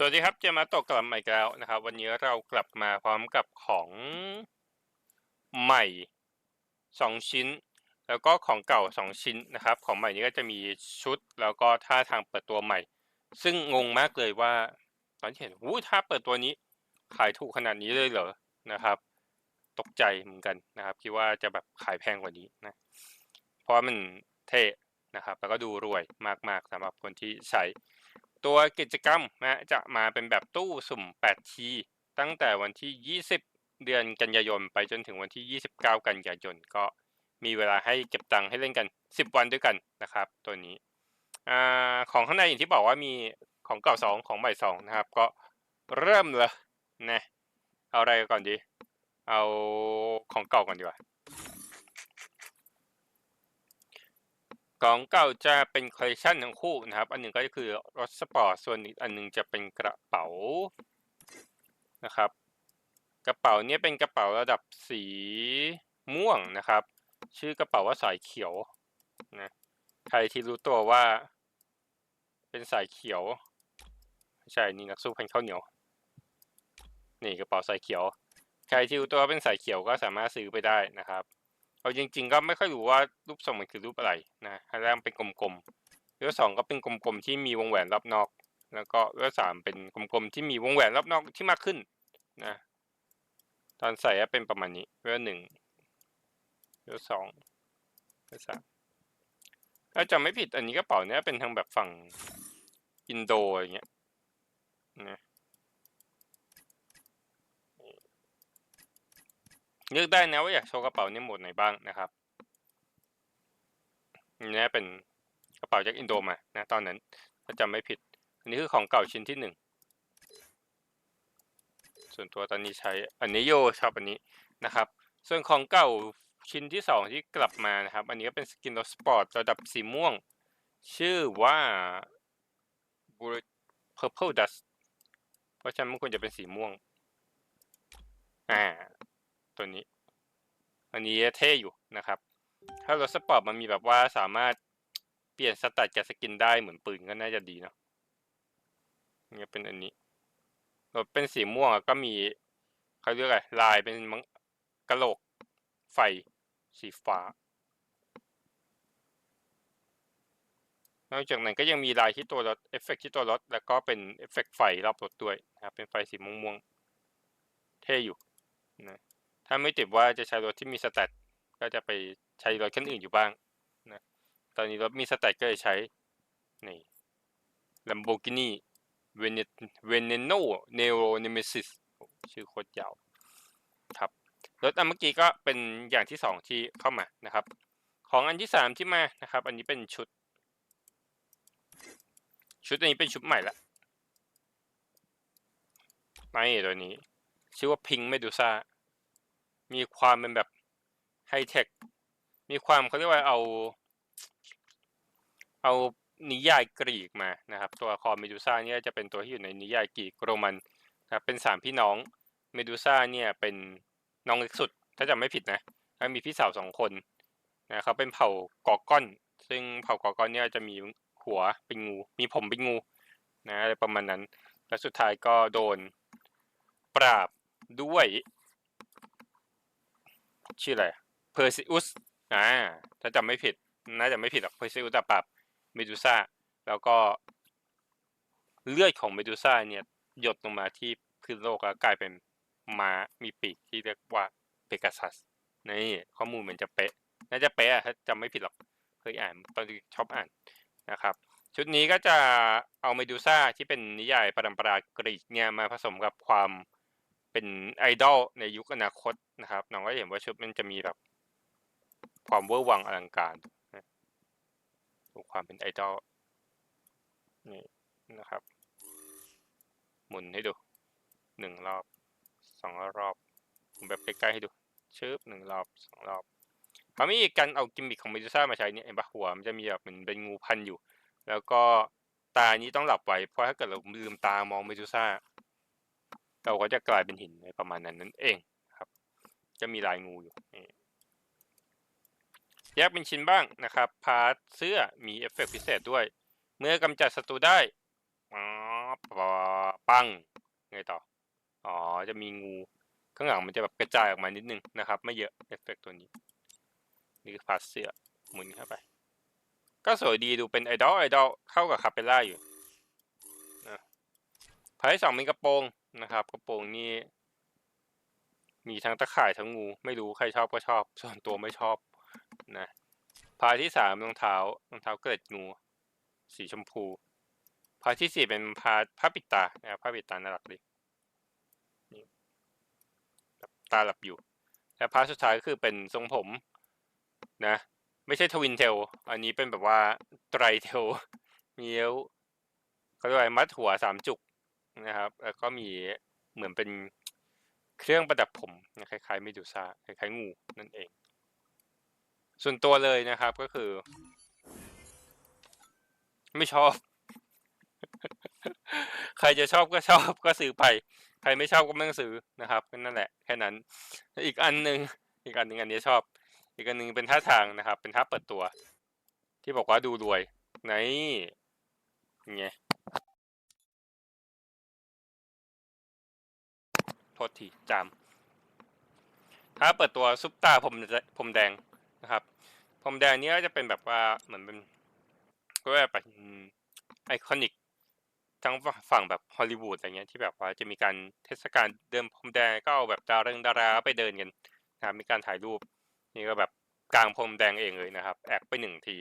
สวัสดีครับ เจมาตะกลับมาอีกแล้วนะครับ วันนี้เรากลับมาพร้อมกับของใหม่สองชิ้น แล้วก็ของเก่าสองชิ้นนะครับ ของใหม่นี้ก็จะมีชุด แล้วก็ท่าทางเปิดตัวใหม่ ซึ่งงงมากเลยว่า ตอนที่เห็นหูถ้าเปิดตัวนี้ ขายถูกขนาดนี้เลยเหรอนะครับ ตกใจเหมือนกันนะครับ คิดว่าจะแบบขายแพงกว่านี้นะ เพราะมันเท่นะครับ แล้วก็ดูรวยมากๆสำหรับคนที่ใช้ ตัวกิจกรรมนะจะมาเป็นแบบตู้สุ่ม 8 ทีตั้งแต่วันที่ 20 เดือนกันยายน ไปจนถึงวันที่ 29 กันยายน ก็มีเวลาให้เก็บตังค์ให้เล่นกัน 10 วันด้วยกันนะครับ ตัวนี้อของข้างในอย่างที่บอกว่ามีของเก่า 2 ของใหม่2นะครับ ก็เริ่มเลยนะเอาอะไรก่อนดี เอาของเก่าก่อนดีกว่า ของเก่าจะเป็นคอลเลคชันทั้งคู่นะครับ อันหนึ่งก็คือรถสปอร์ต ส่วนอีกอันหนึ่งจะเป็นกระเป๋านะครับ กระเป๋าเนี้ยเป็นกระเป๋าระดับสีม่วงนะครับ ชื่อกระเป๋าว่าสายเขียวนะใครที่รู้ตัวว่า เป็นสายเขียวใช่นี่นักสู้พันข้าวเหนียว นี่กระเป๋าสายเขียว ใครที่รู้ตัวว่าเป็นสายเขียวก็สามารถซื้อไปได้นะครับ เอาจริง ๆ ก็ไม่ค่อยรู้ว่ารูปทรงมันคือรูปอะไรนะอันแรกเป็นกลมๆรูปสองก็เป็นกลมๆที่มีวงแหวนรอบนอก แล้วก็รูปสามเป็นกลมๆที่มีวงแหวนรอบนอกที่มากขึ้นนะตอนใส่ก็เป็นประมาณนี้รูปหนึ่งรูปสองรูปสามถ้าจำไม่ผิดอันนี้กระเป๋าเนี้ยเป็นทางแบบฝั่งอินโดอย่างเงี้ยนะ เลือกได้นะว่าอยากโชว์กระเป๋าในโหมดไหนบ้างนะครับนนี้เป็นกระเป๋าจากอินโดมานะตอนนั้น ถ้าจำไม่ผิด อันนี้คือของเก่าชิ้นที่หนึ่งส่วนตัวตอนนี้ใช้อันนี้โยชอบอันนี้นะครับ ส่วนของเก่าชิ้นที่สองที่กลับมานะครับ อันนี้ก็เป็นสกินรถสปอร์ตระดับสีม่วง ชื่อว่า Purple Dust เพราะฉะนั้นมันควรจะเป็นสีม่วง อ่า ตัวนี้ อันนี้เท่อยู่นะครับ ถ้ารถสปอร์ตมันมีแบบว่าสามารถเปลี่ยนสตัดจากสกินได้เหมือนปืนก็น่าจะดีเนาะนี่เป็นอันนี้รถเป็นสีม่วงก็มีเขาเรียกอะไรลายเป็นมังกะโหลกไฟสีฟ้านอกจากนั้นก็ยังมีลายที่ตัวรถเอฟเฟกที่ตัวรถแล้วก็เป็นเอฟเฟกไฟรอบรถด้วยนะครับเป็นไฟสีม่วงๆเท่อยู่นะ ถ้าไม่ติดว่าจะใช้รถที่มีสแตทก็จะไปใช้รถคันอื่นอยู่บ้างนะตอนนี้รถมีสแตทก็เลยใช้นี่ Lamborghini Veneno Nero Nemesis โอ้ชื่อโคตรยาวครับรถอันเมื่อกี้ก็เป็นอย่างที่สองที่เข้ามานะครับ ของอันที่สามที่มานะครับ อันนี้เป็นชุด ชุดอันนี้เป็นชุดใหม่ละไม่ตัวนี้ ชื่อว่า Pink Medusa มี มีความเป็นแบบไฮเทค มีความเขาเรียกว่าเอา เอานิยายกรีกมานะครับ ตัวคอเมดูซ่าเนี่ยจะเป็นตัวที่อยู่ในนิยายกรีกโรมันนะครับเป็นสามพี่น้องเมดูซ่าเนี่ยเป็นน้องเล็กสุด ถ้าจำไม่ผิดนะแล้วมีพี่สาวสองคนนะเขาเป็นเผ่ากอก้อน ซึ่งเผ่ากอก้อนเนี่ยจะมีหัวเป็นงู มีผมเป็นงูนะอะไรประมาณนั้น และสุดท้ายก็โดนปราบด้วย ชื่ออะไรเพอร์ซิอุสอ่าถ้าจำไม่ผิด น่าจะไม่ผิดหรอกเพอร์ซิอุสปรับเมดูซ่าแล้วก็ เลือดของเมดูซ่าเนี่ย หยดลงมาที่พื้นโลกแล้วกลายเป็นม้ามีปีกที่เรียกว่าเปกัสซัสนี่ข้อมูลเหมือนจะเป๊ะ น่าจะเป๊ะถ้าจำไม่ผิดหรอกเคยอ่านตอนที่ชอบอ่านนะครับ ชุดนี้ก็จะเอาเมดูซ่าที่เป็นนิยายปรัมปรากรีกเนี่ยมาผสมกับความ เป็นไอดอลในยุคอนาคตนะครับน้องก็เห็นว่าชุดมันจะมีแบบความเวอร์วังอลังการดูความเป็นไอดอลนี่นะครับ หมุนให้ดูหนึ่งรอบสองรอบผมแบบใกล้ๆให้ดูชึบหนึ่งรอบสองรอบเขามีการเอากิมมิคของเมดูซ่ามาใช้เนี่ยเห็นปะหัวมันจะมีแบบเหมือนเป็นงูพันอยู่ แล้วก็ตานี้ต้องหลับไว้เพราะถ้าเกิดเราลืมตามองเมดูซ่า เราก็จะกลายเป็นหินในประมาณนั้นนั่นเองครับ จะมีลายงูอยู่แยกเป็นชิ้นบ้างนะครับ พาร์ทเสื้อมีเอฟเฟกต์พิเศษด้วย เมื่อกำจัดศัตรูได้ป๊อบปังไงต่อ อ๋อ จะมีงู ข้างหลังมันจะแบบกระจายออกมานิดนึงนะครับ ไม่เยอะเอฟเฟกต์ตัวนี้ นี่คือพาสเซียหมุนเข้าไป ก็สวยดีดูเป็นไอดอลไอดอลเข้ากับคาเปล่าอยู่ พาร์ทที่สองมีกระโปรงนะครับ กระโปรงนี่มีทั้งตะข่ายทั้งงู ไม่รู้ใครชอบก็ชอบ ส่วนตัวไม่ชอบนะพาร์ทที่สามรองเท้ารองเท้าเกล็ดงูสีชมพูพาร์ทที่สี่เป็นพาผ้าปิดตานะผ้าปิดตาน่ารักดีตาหลับอยู่ และพาสุดท้ายก็คือเป็นทรงผมนะ ไม่ใช่ทวินเทล อันนี้เป็นแบบว่าไตรเทลมีเอวเขาเรียกว่ามัดหัวสามจุก นะครับแล้วก็มีเหมือนเป็นเครื่องประดับผมคล้ายๆเมดูซ่าคล้ายๆงูนั่นเอง ส่วนตัวเลยนะครับก็คือ ไม่ชอบ ใครจะชอบก็ชอบก็ซื้อไป ใครไม่ชอบก็ไม่ต้องซื้อนะครับนั่นแหละแค่นั้น อีกอันหนึ่งอีกอันหนึ่งอันนี้ชอบ อีกอันหนึ่งเป็นท่าทางนะครับ เป็นท่าเปิดตัว ที่บอกว่าดูรวยในไง โทษทีจาม ถ้าเปิดตัวซุปตาผมผมแดงนะครับ ผมแดงนี้ก็จะเป็นแบบว่าเหมือนเป็นก็แบบไอคอนิกทั้งฝั่งแบบฮอลลีวูดอะไรเงี้ยที่แบบว่าจะมีการเทศกาลเดินพรมแดงก็เอาแบบดาราดาราไปเดินกันนะครับมีการถ่ายรูป นี่ก็แบบกลางพรมแดงเองเลยนะครับ แอกไปหนึ่งที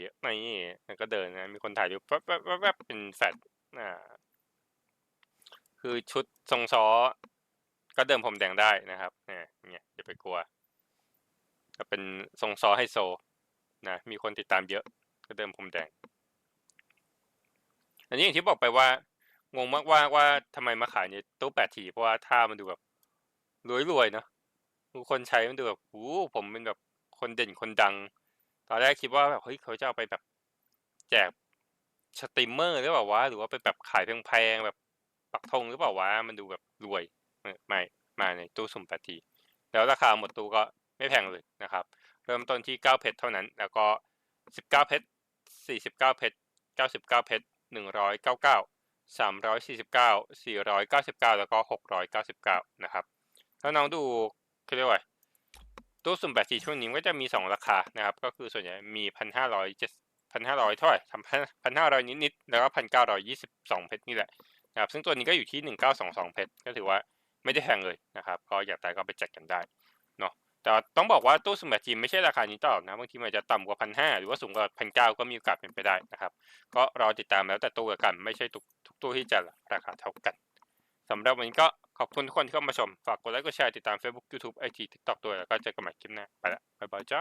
นี่แล้วก็เดินนะมีคนถ่ายรูปแป๊บแป๊บแป๊บแป๊บเป็นแฟดอ่าคือชุดทรงซ้อ ก็เดินพรมแดงได้นะครับเนี่ยเนี่ยอย่าไปกลัว ก็เป็นทรงซ้อไฮโซนะมีคนติดตามเยอะ ก็เดินพรมแดง อันนี้อย่างที่บอกไปว่างงมากว่าว่าทำไมมาขายในตู้แปดทีเพราะว่าท่ามันดูแบบรวยๆเนาะคนใช้มันดูแบบโอ้ผมเป็นแบบคนเด่นคนดัง ตอนแรกคิดว่าแบบเฮ้ยเขาจะเอาไปแบบแจกสตรีมเมอร์หรือเปล่าวะหรือว่าไปแบบขายแพงๆแบบปักธงหรือเปล่าวะมันดูแบบรวย ม่มาในตู้สุ่มแปดทีแล้วราคาหมดตู้ก็ไม่แพงเลยนะครับ เริ่มต้นที่เก้าเพชรเท่านั้น แล้วก็สิบเก้าเพชรสี่สิบเก้าเพชรเก้าสิบเก้าเพชรหนึ่งร้อยเก้าเก้าสามร้อยสี่สิบเก้าสี่ร้อยเก้าสิบเก้าแล้วก็หกร้อยเก้าสิบเก้านะครับ ถ้าน้องดูเขาเรียกว่าตู้สุ่มแปดทีช่วงนี้ก็จะมีสองราคานะครับ ก็คือส่วนใหญ่มีพันห้าร้อยเจ็ดพันห้าร้อยเท่าไหร่ทำพันห้าร้อยนิดๆแล้วก็พันเก้าร้อยยี่สิบสองเพชรนี่แหละนะครับ ซึ่งตัวนี้ก็อยู่ที่หนึ่งเก้าสองสองเพชรก็ถือว่า ไม่ได้แพงเลยนะครับ ก็อยากได้ก็ไปจัดกันได้เนาะแต่ต้องบอกว่าตู้สุ่มแบบจีนไม่ใช่ราคานี้ตลอดนะบางทีมันจะต่ำกว่าพันห้าหรือว่าสูงกว่าพันเก้าก็มีโอกาสเป็นไปได้นะครับ ก็รอติดตามแล้วแต่ตู้กันไม่ใช่ทุกทุกตู้ที่จะราคาเท่ากันสำหรับวันนี้ก็ขอบคุณทุกคนที่เข้ามาชม ฝากกดไลค์กดแชร์ติดตาม Facebook YouTube IG TikTok ด้วยแล้วก็เจอกันใหม่คลิปหน้าไปละบ๊ายบายจ้า